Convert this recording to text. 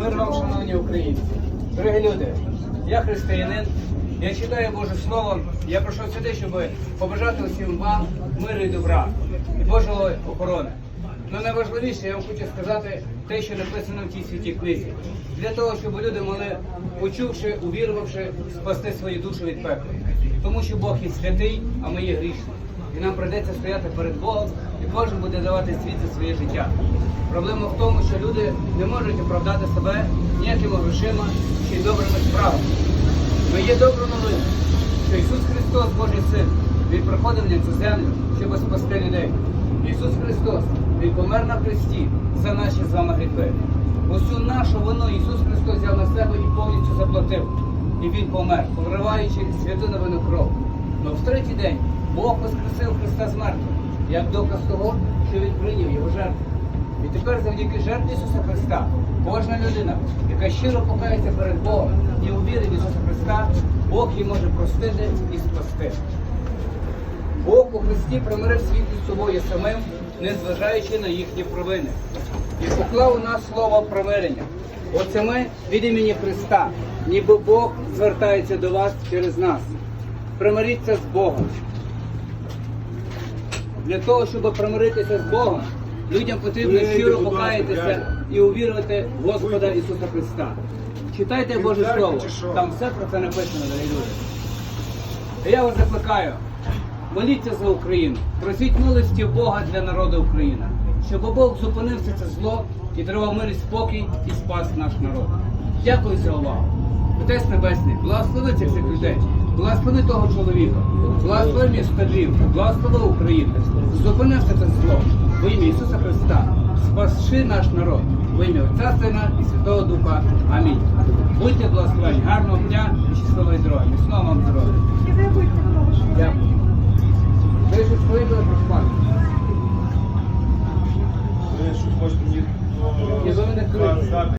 Мир вам, шановні українці. Дорогі люди, я християнин, я читаю Боже Слово, я прийшов сюди, щоб побажати усім вам миру і добра і Божої охорони. Ну найважливіше, я вам хочу сказати те, що написано в цій святій книзі. Для того, щоб люди могли, почувши, увірувавши, спасти свої душі від пекла. Тому що Бог є святий, а ми є грішні. І нам прийдеться стояти перед Богом, і кожен буде давати світ за своє життя. Проблема в тому, що люди не можуть оправдати себе ніякими грошима чи добрими справами. Ми є добру новину, що Ісус Христос, Божий Син, Він приходив на цю землю, щоб спасти людей. Ісус Христос, Він помер на хресті за наші з вами гріхи. Усю нашу вину Ісус Христос взяв на себе і повністю заплатив. І Він помер, прориваючи святу новину кров. Но в третій день Бог воскресив Христа з мертвих, як доказ того, що Він прийняв його жертву. І тепер завдяки жертві Ісуса Христа кожна людина, яка щиро покається перед Богом і увірить в Ісуса Христа, Бог її може простити і спасти. Бог у Христі примирив світ із собою самим, незважаючи на їхні провини. І поклав у нас слово примирення. Оце ми від імені Христа, ніби Бог звертається до вас через нас. Примиріться з Богом. Для того, щоб примиритися з Богом, людям потрібно щиро покаятися і увірувати в Господа Ісуса Христа. Читайте Боже Слово, там все про це написано, дорогі люди. Я вас закликаю, моліться за Україну, просіть милості Бога для народу України, щоб Бог зупинив все це зло і тривав мир і спокій і спас наш народ. Дякую за увагу. Отець Небесний, благослови цих всіх людей, благослови того чоловіка, благослови місто Львів, благослови все це зло во ім'я Ісуса Христа, спасши наш народ, во ім'я Отця Сина і Святого Духа. Амінь. Будьте благословені, гарного дня і щасливої дороги. Міцного вам здоров'я. Дякую. Ви щось повідали про спад? Ви що хочете мені І ви мене сказати?